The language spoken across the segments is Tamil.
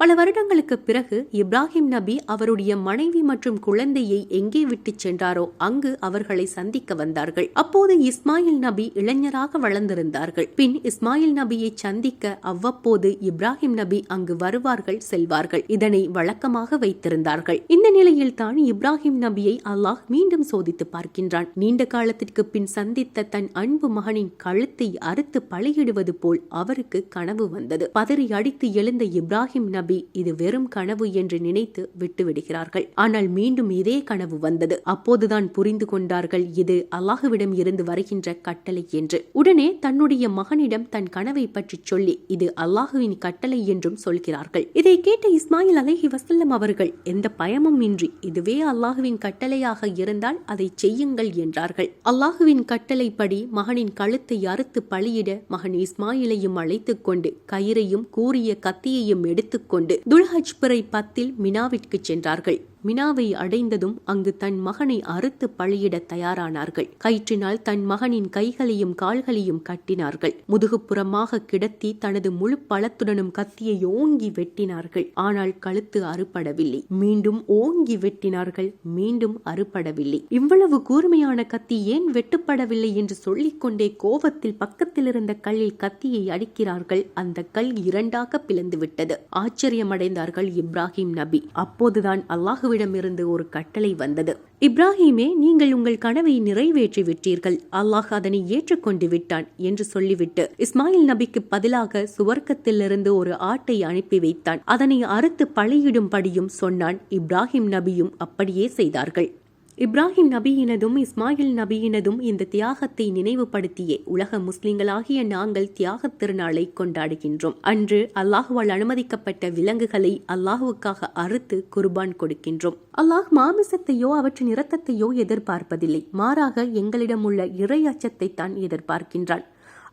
பல வருடங்களுக்கு பிறகு இப்ராஹிம் நபி அவருடைய மனைவி மற்றும் குழந்தையை எங்கே விட்டுச் சென்றாரோ அங்கு அவர்களை சந்திக்க வந்தார்கள். அப்போது இஸ்மாயில் நபி இளைஞராக வளர்ந்திருந்தார்கள். பின் இஸ்மாயில் நபியை சந்திக்க அவ்வப்போது இப்ராஹிம் நபி அங்கு வருவார்கள் செல்வார்கள். இதனை வழக்கமாக வைத்திருந்தார்கள். இந்த நிலையில் தான் இப்ராஹிம் நபியை அல்லாஹ் மீண்டும் சோதித்து பார்க்கின்றான். நீண்ட காலத்திற்கு பின் சந்தித்த தன் அன்பு மகனின் கழுத்தை அறுத்து பழகிடுவது போல் அவருக்கு கனவு வந்தது. பதறி அடித்து எழுந்த இப்ராஹிம் நபி இது வெறும் கனவு என்று நினைத்து விட்டுவிடுகிறார்கள். ஆனால் மீண்டும் இதே கனவு வந்தது. அப்போதுதான் புரிந்து கொண்டார்கள் இது அல்லாஹுவிடம் இருந்து வருகின்ற கட்டளை என்று. உடனே தன்னுடைய மகனிடம் தன் கனவை பற்றி சொல்லி இது அல்லாஹுவின் கட்டளை என்றும் சொல்கிறார்கள். இதை கேட்ட இஸ்மாயில் அலஹி வசல்லம் அவர்கள் எந்த பயமும் இன்றி இதுவே அல்லாஹுவின் கட்டளையாக இருந்தால் அதை செய்யுங்கள் என்றார்கள். அல்லாஹுவின் கட்டளைப்படி மகனின் கழுத்தை அறுத்து பழியிட மகன் இஸ்மாயிலையும் அழைத்துக் கொண்டு கயிறையும் கூறிய கத்தியையும் எடுத்துக்கொண்டு துல்ஹஜ் பிறை பத்தில் மினாவிற்கு சென்றார்கள். மினாவை அடைந்ததும் அங்கு தன் மகனை அறுத்து பழியிட தயாரானார்கள். கயிற்றினால் தன் மகனின் கைகளையும் கால்களையும் கட்டினார்கள். முதுகுப்புறமாக கிடத்தி தனது முழு பலத்துடனும் கத்தியை ஓங்கி வெட்டினார்கள். ஆனால் கழுத்து அறுபடவில்லை. மீண்டும் ஓங்கி வெட்டினார்கள். மீண்டும் அறுபடவில்லை. இவ்வளவு கூர்மையான கத்தி ஏன் வெட்டுப்படவில்லை என்று சொல்லிக்கொண்டே கோபத்தில் பக்கத்தில் இருந்த கல்லில் கத்தியை அடிக்கிறார்கள். அந்த கல் இரண்டாக பிளந்து விட்டது ஆச்சரியமடைந்தார்கள் இப்ராஹிம் நபி. அப்போதுதான் அல்லாஹுவை அல்லாஹுவிடமிருந்து ஒரு கட்டளை வந்தது. இப்ராஹிமே நீங்கள் உங்கள் கனவை நிறைவேற்றி விட்டீர்கள் அல்லாஹ் அதனை ஏற்றுக்கொண்டு விட்டான் என்று சொல்லிவிட்டு இஸ்மாயில் நபிக்கு பதிலாக சுவர்க்கத்திலிருந்து ஒரு ஆட்டை அனுப்பி வைத்தான். அதனை அறுத்து பழியிடும்படியும் சொன்னான். இப்ராஹிம் நபியும் அப்படியே செய்தார்கள். இப்ராஹிம் நபியினதும் இஸ்மாயில் நபியினதும் இந்த தியாகத்தை நினைவுபடுத்தியே உலக முஸ்லிம்களாகிய நாங்கள் தியாக திருநாளை கொண்டாடுகின்றோம். அன்று அல்லாஹுவால் அனுமதிக்கப்பட்ட விலங்குகளை அல்லாஹுவுக்காக அறுத்து குர்பான் கொடுக்கின்றோம். அல்லாஹ் மாமிசத்தையோ அவற்றின் இரத்தத்தையோ எதிர்பார்ப்பதில்லை. மாறாக எங்களிடம் உள்ள இறை அச்சத்தை தான் எதிர்பார்க்கின்றான்.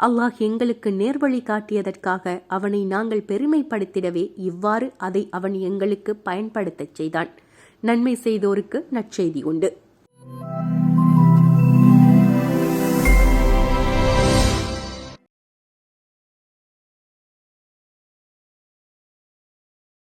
அல்லாஹ் எங்களுக்கு நேர்வழி காட்டியதற்காக அவனை நாங்கள் பெருமைப்படுத்திடவே இவ்வாறு அதை அவன் எங்களுக்கு பயன்படுத்தச் செய்தான். நன்மை செய்தோருக்கு நற்செய்தி உண்டு.